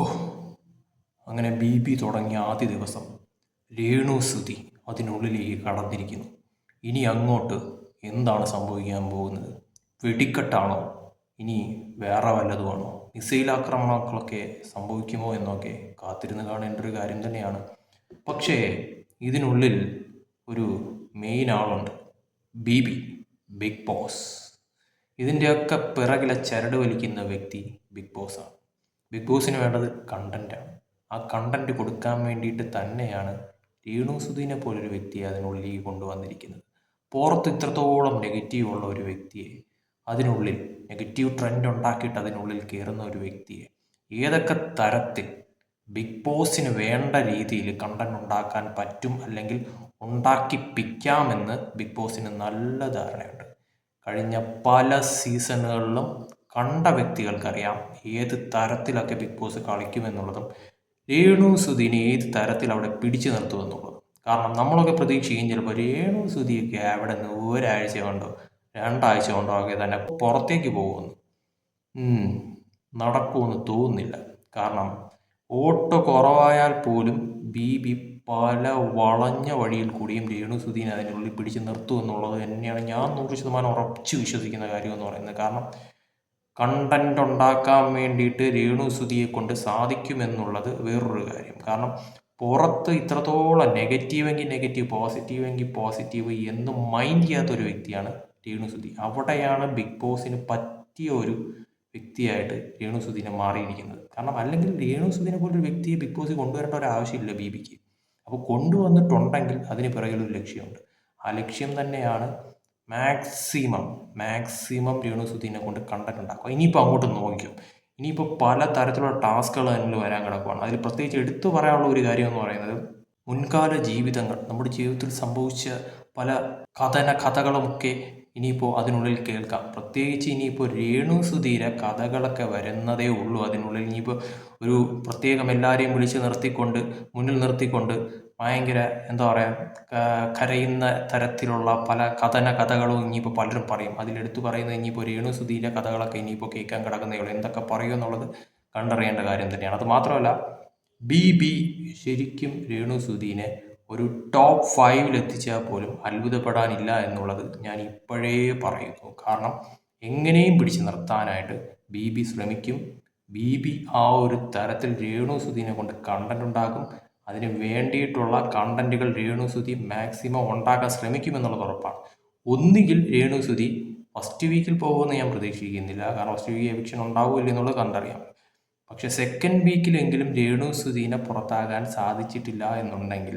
ഓ അങ്ങനെ B P തുടങ്ങിയ ആദ്യ ദിവസം രേണു സുതി അതിനുള്ളിലേക്ക് കടന്നിരിക്കുന്നു. ഇനി അങ്ങോട്ട് എന്താണ് സംഭവിക്കാൻ പോകുന്നത്? വെടിക്കെട്ടാണോ? ഇനി വേറെ വല്ലതുമാണോ? മിസൈൽ ആക്രമണങ്ങളൊക്കെ സംഭവിക്കുമോ എന്നൊക്കെ കാത്തിരുന്ന് കാണേണ്ട ഒരു കാര്യം തന്നെയാണ്. പക്ഷേ ഇതിനുള്ളിൽ ഒരു മെയിൻ ആളുണ്ട്. B B Bigg Boss. ഇതിന്റെയൊക്കെ പിറകിലെ ചരട് വലിക്കുന്ന വ്യക്തി ബിഗ് ബോസാണ്. ബിഗ് ബോസിന് വേണ്ടത് കണ്ടന്റാണ് ആ കണ്ടന്റ് കൊടുക്കാൻ വേണ്ടിയിട്ട് തന്നെയാണ് രേണു സുധീനെ പോലൊരു വ്യക്തിയെ അതിനുള്ളിലേക്ക് കൊണ്ടുവന്നിരിക്കുന്നത്. പുറത്ത് ഇത്രത്തോളം നെഗറ്റീവ് ഉള്ള ഒരു വ്യക്തിയെ അതിനുള്ളിൽ നെഗറ്റീവ് ട്രെൻഡ് ഉണ്ടാക്കിയിട്ട് അതിനുള്ളിൽ കയറുന്ന ഒരു വ്യക്തിയെ ഏതൊക്കെ തരത്തിൽ ബിഗ് ബോസിന് വേണ്ട രീതിയിൽ കണ്ടന്റ് ഉണ്ടാക്കാൻ പറ്റും അല്ലെങ്കിൽ ഉണ്ടാക്കിപ്പിക്കാമെന്ന് ബിഗ് ബോസിന് നല്ല ധാരണയുണ്ട്. കഴിഞ്ഞ പല സീസണുകളിലും കണ്ട വ്യക്തികൾക്കറിയാം ഏത് തരത്തിലൊക്കെ ബിഗ് ബോസ് കളിക്കുമെന്നുള്ളതും രേണു സുധീനെ ഏത് തരത്തിൽ അവിടെ പിടിച്ചു നിർത്തുമെന്നുള്ളതും. കാരണം നമ്മളൊക്കെ പ്രതീക്ഷിക്കും ചിലപ്പോൾ രേണു സുധിയൊക്കെ അവിടെ നിന്ന് ഒരാഴ്ച കൊണ്ടോ രണ്ടാഴ്ച കൊണ്ടോ ഒക്കെ തന്നെ പുറത്തേക്ക് പോകുമെന്ന് നടക്കുമെന്ന് തോന്നുന്നില്ല. കാരണം വോട്ട് കുറവായാൽ പോലും ബി ബി പല വളഞ്ഞ വഴിയിൽ കൂടിയും രേണു സുധീനെ അതിനുള്ളിൽ പിടിച്ചു നിർത്തുമെന്നുള്ളത് തന്നെയാണ് ഞാൻ നൂറ് ശതമാനം ഉറച്ചു വിശ്വസിക്കുന്ന കാര്യമെന്ന് പറയുന്നത്. കാരണം കണ്ടന്റ് ഉണ്ടാക്കാൻ വേണ്ടിയിട്ട് രേണു സുധിയെ കൊണ്ട് സാധിക്കുമെന്നുള്ളത് വേറൊരു കാര്യം. കാരണം പുറത്ത് ഇത്രത്തോളം നെഗറ്റീവെങ്കിൽ നെഗറ്റീവ് പോസിറ്റീവെങ്കിൽ പോസിറ്റീവ് എന്ന് മൈൻഡ് ചെയ്യാത്തൊരു വ്യക്തിയാണ് രേണു സുധി. അവിടെയാണ് ബിഗ് ബോസിന് പറ്റിയ ഒരു വ്യക്തിയായിട്ട് രേണു സുധീനെ മാറിയിരിക്കുന്നത്. കാരണം അല്ലെങ്കിൽ രേണു സുധീനെ പോലൊരു വ്യക്തിയെ ബിഗ് ബോസിൽ കൊണ്ടുവരേണ്ട ഒരു ആവശ്യമില്ല ബി ബിക്ക്. അപ്പോൾ കൊണ്ടുവന്നിട്ടുണ്ടെങ്കിൽ അതിന് പിറകിലൊരു ലക്ഷ്യമുണ്ട്. ആ ലക്ഷ്യം തന്നെയാണ് മാക്സിമം മാക്സിമം രേണു സുധീനെ കൊണ്ട് കണ്ടന്റ് ഉണ്ടാക്കുക. ഇനിയിപ്പോൾ അങ്ങോട്ട് നോക്കിക്കും ഇനിയിപ്പോൾ പല തരത്തിലുള്ള ടാസ്കുകൾ അതിൽ വരാൻ കിടക്കുകയാണ് അതിൽ പ്രത്യേകിച്ച് എടുത്തു പറയാനുള്ള ഒരു കാര്യം എന്ന് പറയുന്നത് മുൻകാല ജീവിതങ്ങൾ. നമ്മുടെ ജീവിതത്തിൽ സംഭവിച്ച പല കഥന കഥകളുമൊക്കെ ഇനിയിപ്പോൾ അതിനുള്ളിൽ കേൾക്കാം. പ്രത്യേകിച്ച് ഇനിയിപ്പോൾ രേണു സുധീര കഥകളൊക്കെ വരുന്നതേ ഉള്ളൂ അതിനുള്ളിൽ. ഇനിയിപ്പോൾ ഒരു പ്രത്യേകം എല്ലാവരെയും വിളിച്ച് നിർത്തിക്കൊണ്ട് മുന്നിൽ നിർത്തിക്കൊണ്ട് ഭയങ്കര എന്താ പറയുക കരയുന്ന തരത്തിലുള്ള പല കഥന കഥകളും ഇനിയിപ്പോൾ പലരും പറയും. അതിലെടുത്ത് പറയുന്നത് ഇനിയിപ്പോൾ രേണു സുധീര കഥകളൊക്കെ ഇനിയിപ്പോൾ കേൾക്കാൻ കിടക്കുന്നേ ഉള്ളൂ. എന്തൊക്കെ പറയും എന്നുള്ളത് കണ്ടറിയേണ്ട കാര്യം തന്നെയാണ്. അത് മാത്രമല്ല ബി ബി ശരിക്കും രേണു സുധീനെ ഒരു ടോപ്പ് ഫൈവിൽ എത്തിച്ചാൽ പോലും അത്ഭുതപ്പെടാനില്ല എന്നുള്ളത് ഞാൻ ഇപ്പോഴേ പറയുന്നു. കാരണം എങ്ങനെയും പിടിച്ചു നിർത്താനായിട്ട് ബി ബി ശ്രമിക്കും. ബി ബി ആ ഒരു തരത്തിൽ രേണു സുധീനെ കൊണ്ട് കണ്ടന്റ് ഉണ്ടാക്കും. അതിന് വേണ്ടിയിട്ടുള്ള കണ്ടന്റുകൾ രേണുസുതി മാക്സിമം ഉണ്ടാക്കാൻ ശ്രമിക്കുമെന്നുള്ളത് ഉറപ്പാണ്. ഒന്നുകിൽ രേണുസുതി ഫസ്റ്റ് വീക്കിൽ പോകുമെന്ന് ഞാൻ പ്രതീക്ഷിക്കുന്നില്ല. കാരണം ഫസ്റ്റ് വീക്ക് എവിക്ഷൻ ഉണ്ടാവില്ല എന്നുള്ളത് കണ്ടറിയാം. പക്ഷെ സെക്കൻഡ് വീക്കിലെങ്കിലും രേണു സുധീനെ പുറത്താകാൻ സാധിച്ചിട്ടില്ല എന്നുണ്ടെങ്കിൽ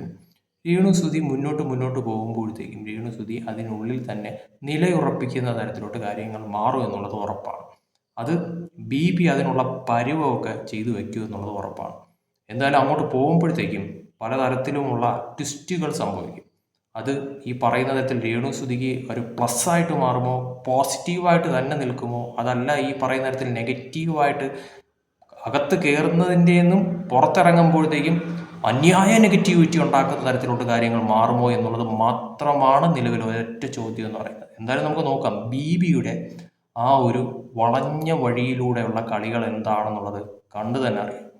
രേണു സുധി മുന്നോട്ട് മുന്നോട്ട് പോകുമ്പോഴത്തേക്കും രേണു സുധി അതിനുള്ളിൽ തന്നെ നിലയുറപ്പിക്കുന്ന തരത്തിലോട്ട് കാര്യങ്ങൾ മാറും എന്നുള്ളത് ഉറപ്പാണ്. അത് ബി പി അതിനുള്ള പരിവമൊക്കെ ചെയ്തു വയ്ക്കും എന്നുള്ളത് ഉറപ്പാണ്. എന്തായാലും അങ്ങോട്ട് പോകുമ്പോഴത്തേക്കും പലതരത്തിലുമുള്ള ട്വിസ്റ്റുകൾ സംഭവിക്കും. അത് ഈ പറയുന്ന തരത്തിൽ രേണു സുധിക്ക് ഒരു പ്ലസ് ആയിട്ട് മാറുമോ? പോസിറ്റീവായിട്ട് തന്നെ നിൽക്കുമോ? അതല്ല ഈ പറയുന്ന തരത്തിൽ നെഗറ്റീവായിട്ട് അകത്ത് കയറുന്നതിന്റെയെന്നും പുറത്തിറങ്ങുമ്പോഴത്തേക്കും അന്യായ നെഗറ്റിവിറ്റി ഉണ്ടാക്കുന്ന തരത്തിലോട്ട് കാര്യങ്ങൾ മാറുമോ എന്നുള്ളത് മാത്രമാണ് നിലവിൽ ഒരൊറ്റ ചോദ്യം എന്ന് പറയുന്നത്. എന്തായാലും നമുക്ക് നോക്കാം. ബി ബിയുടെ ആ ഒരു വളഞ്ഞ വഴിയിലൂടെയുള്ള കളികൾ എന്താണെന്നുള്ളത് കണ്ടു തന്നെ അറിയാം.